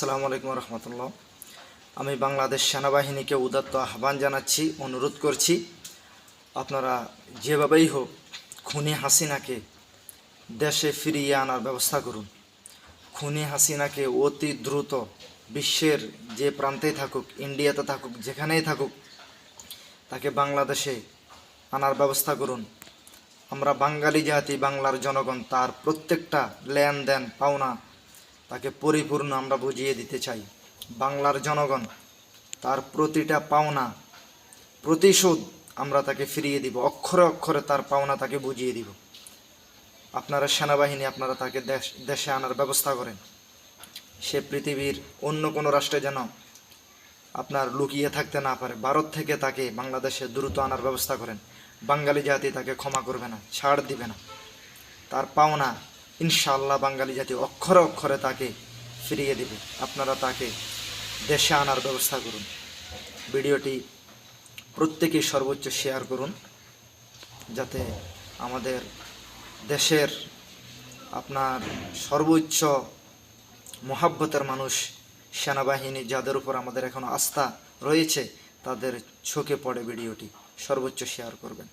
আসসালামু আলাইকুম রহমতুল্লাহ আমি বাংলাদেশ সেনাবাহিনীকে উদাত্ত আহ্বান জানাচ্ছি, অনুরোধ করছি, আপনারা যেভাবেই হোক খুনি হাসিনাকে দেশে ফিরিয়ে আনার ব্যবস্থা করুন। খুনি হাসিনাকে অতি দ্রুত বিশ্বের যে প্রান্তেই থাকুক, ইন্ডিয়াতে থাকুক, যেখানেই থাকুক, তাকে বাংলাদেশে আনার ব্যবস্থা করুন। আমরা বাঙালি জাতি, বাংলার জনগণ, তার প্রত্যেকটা লেনদেন, পাওনা তাকে পরিপূর্ণ আমরা বুঝিয়ে দিতে চাই। বাংলার জনগণ, তার প্রতিটা পাওনা, প্রতিশোধ আমরা তাকে ফিরিয়ে দিব। অক্ষরে অক্ষরে তার পাওনা তাকে বুঝিয়ে দিব। আপনারা সেনাবাহিনী, আপনারা তাকে দেশ, দেশে আনার ব্যবস্থা করেন। সে পৃথিবীর অন্য কোনো রাষ্ট্রে যেন আপনার লুকিয়ে থাকতে না পারে। ভারত থেকে তাকে বাংলাদেশে দ্রুত আনার ব্যবস্থা করেন। বাঙালি জাতি তাকে ক্ষমা করবে না, ছাড় দিবে না। তার পাওনা ইনশাআল্লাহ বাঙালি জাতি অক্ষরে অক্ষরে তাকে ফিরিয়ে দেবে। আপনারা তাকে দেশে আনার ব্যবস্থা করুন। ভিডিওটি প্রত্যেকেই সর্বোচ্চ শেয়ার করুন, যাতে আমাদের দেশের আপনার সর্বোচ্চ মহাব্বতের মানুষ, সেনাবাহিনী যাদের উপর আমাদের এখন আস্থা রয়েছে, তাদের চোখে পড়ে ভিডিওটি। সর্বোচ্চ শেয়ার করবেন।